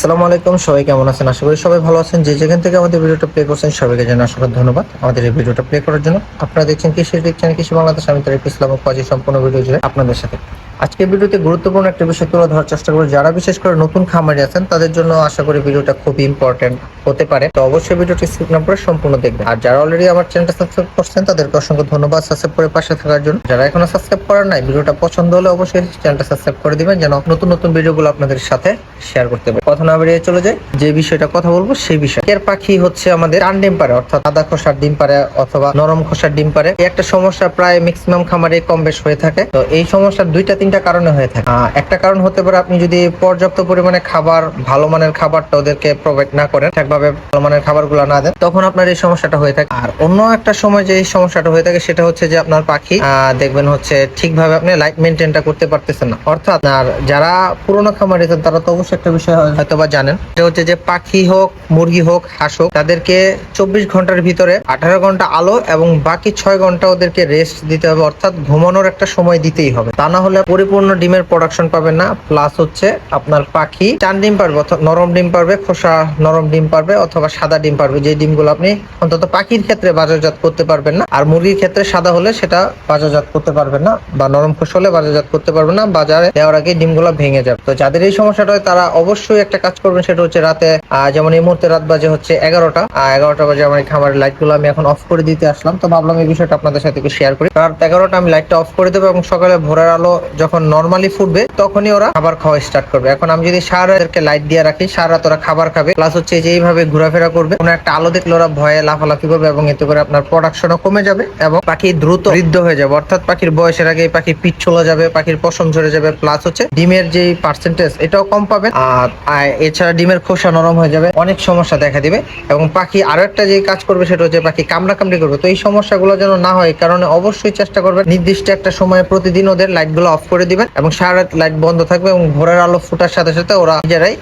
আসসালামু আলাইকুম, সবাই কেমন আছেন? আশা করি সবাই ভালো আছেন। যে যেখান থেকে আমাদের ভিডিওটা প্লে করছেন, সবাইকে জানাই অসংখ্য ধন্যবাদ। আমাদের এই ভিডিওটা প্লে করার জন্য আপনারা দেখছেন কৃষি দেখছেন কৃষি বাংলাদেশ। আমি তার ইসলাম কাজী সম্পূর্ণ ভিডিও জুড়ে আপনাদের সাথে। আজকের ভিডিওতে গুরুত্বপূর্ণ একটা বিষয় তুলে ধরার চেষ্টা করব। যারা বিশেষ করে নতুন খামারি আছেন, তাদের জন্য আশা করি ভিডিওটা খুবই ইম্পর্টেন্ট হতে পারে। তো অবশ্যই ভিডিওটি স্কিপ না করে সম্পূর্ণ দেখবেন। আর যারা অলরেডি আমার চ্যানেলটা সাবস্ক্রাইব করছেন, তাদেরকে অসংখ্য ধন্যবাদ সাবস্ক্রাইব করে পাশে থাকার জন্য। যারা এখনও সাবস্ক্রাইব করেন নাই, ভিডিওটা পছন্দ হলে অবশ্যই চ্যানেলটা সাবস্ক্রাইব করে দিবেন, যেন নতুন নতুন ভিডিওগুলো আপনাদের সাথে শেয়ার করতে পারি। কথা না বেরিয়ে চলে যায় যে বিষয়টা কথা বলব সেই বিষয়। এর পাখি হচ্ছে আমাদের টান পারে অর্থাৎ আদা খোসার ডিম পারে অথবা নরম খোসার ডিম পারে একটা সমস্যা প্রায় ম্যাক্সিমাম খামারে কম বেশ হয়ে থাকে। তো এই সমস্যার দুইটা তিনটা কারণে হয়ে থাকে। একটা কারণ হতে পারে আপনি যদি পর্যাপ্ত পরিমাণে খাবার, ভালো মানের খাবারটা ওদেরকে প্রোভাইড না করেন, ঠিকভাবে ভালো মানের খাবারগুলো না দেন, তখন আপনার এই সমস্যাটা হয়ে থাকে। আর অন্য একটা সময় যে সমস্যাটা হয়ে থাকে সেটা হচ্ছে যে আপনার পাখি দেখবেন হচ্ছে ঠিকভাবে আপনি লাইট মেনটেনটা করতে পারতেছেন না। অর্থাৎ আর যারা পুরোনো খামারি আছেন, তারা তো অবশ্যই একটা বিষয় হয়তো বা জানেন। সেটা হচ্ছে যে পাখি হোক, মুরগি হোক, হাঁস হোক, তাদেরকে চব্বিশ ঘণ্টার ভিতরে আঠারো ঘণ্টা আলো এবং বাকি ছয় ঘণ্টা ওদেরকে রেস্ট দিতে হবে। অর্থাৎ ঘুমানোর একটা সময় দিতেই হবে। তা না হলে পরিপূর্ণ ডিমের প্রোডাকশন পাবেন না প্লাস হচ্ছে আপনার পাখি। চান ডিম পারবে নরম ডিম পারবে, খোসা নরম ডিম পারবে অথবা সাদা ডিম পারবে। যে ডিমগুলো আপনি অন্তত পাখির ক্ষেত্রে বাজারজাত করতে পারবেন না, আর মুরগির ক্ষেত্রে সাদা হলে সেটা বাজারজাত করতে পারবেন না, বা নরম খোসা হলে বাজারজাত করতে পারবেন না, বাজারে দেওয়ার আগে ডিমগুলো ভেঙে যাবে। তো যাদের এই সমস্যাটা হয়, তারা অবশ্যই একটা কাজ করবেন, সেটা হচ্ছে রাতে যেমন এই মুহূর্তে রাত বাজে হচ্ছে এগারোটা এগারোটা বাজে আমার খামারের লাইটগুলো আমি এখন অফ করে দিতে আসলাম। তো ভাবলাম এই বিষয়টা আপনাদের সাথে একটু শেয়ার করি। রাত এগারোটা আমি লাইটটা অফ করে দেবো এবং সকালে ভোরের আলো যখন নর্মালি ফুটবে, তখনই ওরা খাবার খাওয়া স্টার্ট করবে। এখন আমি যদি সারা লাইট দিয়ে রাখি সারা রাত ওরা খাবার খাবে। প্লাস হচ্ছে যে এইভাবে ঘোরাফেরা করবে, কোনো একটা আলো দেখলে ওরা ভয়ে লাফালাফি করবে এবং এতে করে আপনার প্রোডাকশনও কমে যাবে এবং পাখি দ্রুত বৃদ্ধ হয়ে যাবে। অর্থাৎ পাখির বয়সের আগে পাখি পিঠ যাবে, পাখির পশম ঝরে যাবে প্লাস হচ্ছে ডিমের যে পার্সেন্টেজ এটাও কম পাবে। আর এছাড়া ডিমের খোসা নরম হয়ে যাবে, অনেক সমস্যা দেখা দিবে এবং পাখি আরও একটা যে কাজ করবে সেটা হচ্ছে পাখি কামড়া কামড়ি করবে। তো এই সমস্যাগুলো যেন না হয় কারণে অবশ্যই চেষ্টা করবে নির্দিষ্ট একটা সময়ে প্রতিদিন ওদের লাইটগুলো অফ করে দিবেন এবং সারা রাত লাইট বন্ধ থাকবে এবং ভোরের আলো ফোটার সাথে সাথে ওরা নিজেরাই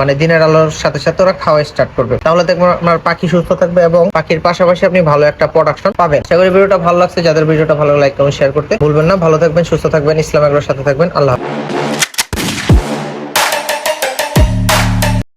মানে দিনের আলোর সাথে সাথে ওরা খাওয়া স্টার্ট করবে। তাহলে দেখবেন আপনার পাখি সুস্থ থাকবে এবং পাখির পাশাপাশি আপনি ভালো একটা প্রোডাকশন পাবেন। আশা করি ভিডিওটা ভালো লাগছে। যাদের ভিডিওটা ভালো লাইক কমেন্ট শেয়ার করতে ভুলবেন না। ভালো থাকবেন, সুস্থ থাকবেন, ইসলাম এগুলোর সাথে থাকবেন। আল্লাহ।